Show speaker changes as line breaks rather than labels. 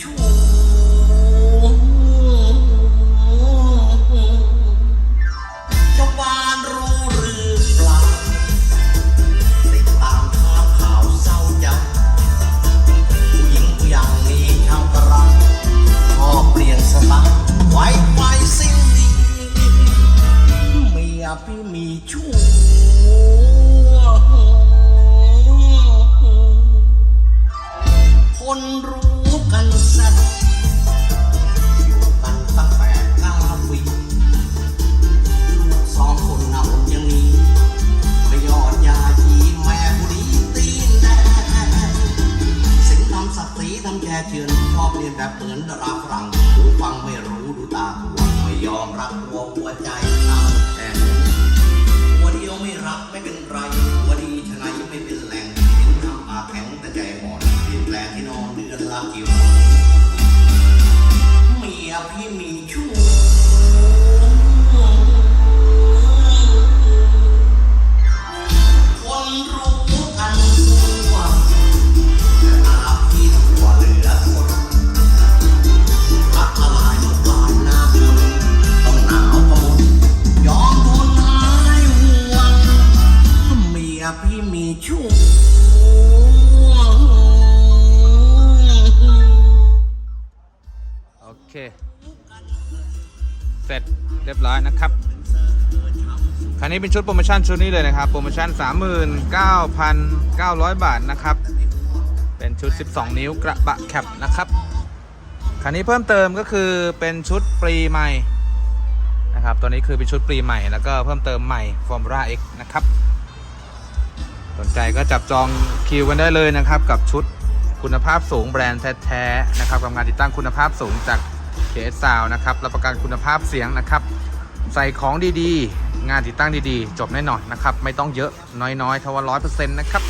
ชู้าวบ้านรู้หรือเติดตามข่าวข่าวเศร้าจผู้หญิงอย่างนี้ชางกระไรพอเปลี่ยนสไตล์ไว้ไว้สิ่งดีเมียพี่มีชู้ ทำแค่เชือนชอบเรียนแบบเหมือนดาราฝรั่งหูฟังไม่รู้ดูตาหัวไม่ยอมรับหัวหัวใจเอาแต่หัวเดียวไม่รักไม่เป็นไรหัวดีชนะไหนไม่เป็นแรงเห็นทำปากแข็งแต่ใจอ่อนเปลี่ยนแปลงที่นอนเดือนละกี่วัน พี่มีชู้
โอเค เสร็จเรียบร้อยนะครับ คันนี้เป็นชุดโปรโมชั่นชุดนี้เลยนะครับ โปรโมชั่น 39,900 บาทนะครับ เป็นชุด 12 นิ้วกระบะแคปนะครับคันนี้เพิ่มเติมก็คือเป็นชุดปรีใหม่นะครับ ตัวนี้คือเป็นชุดปรีใหม่แล้วก็เพิ่มเติมใหม่ Formula X นะครับ ใจก็จับจองคิวกันได้เลยนะครับ กับชุดคุณภาพสูงแบรนด์แท้ๆนะครับกับงานติดตั้งคุณภาพสูงจากเคสซาวนะครับรับประกันคุณภาพเสียงนะครับ ใส่ของดีๆ งานติดตั้งดีๆ จบแน่นอนนะครับ ไม่ต้องเยอะน้อยๆทว่าร้อยเปอร์เซ็นต์นะครับ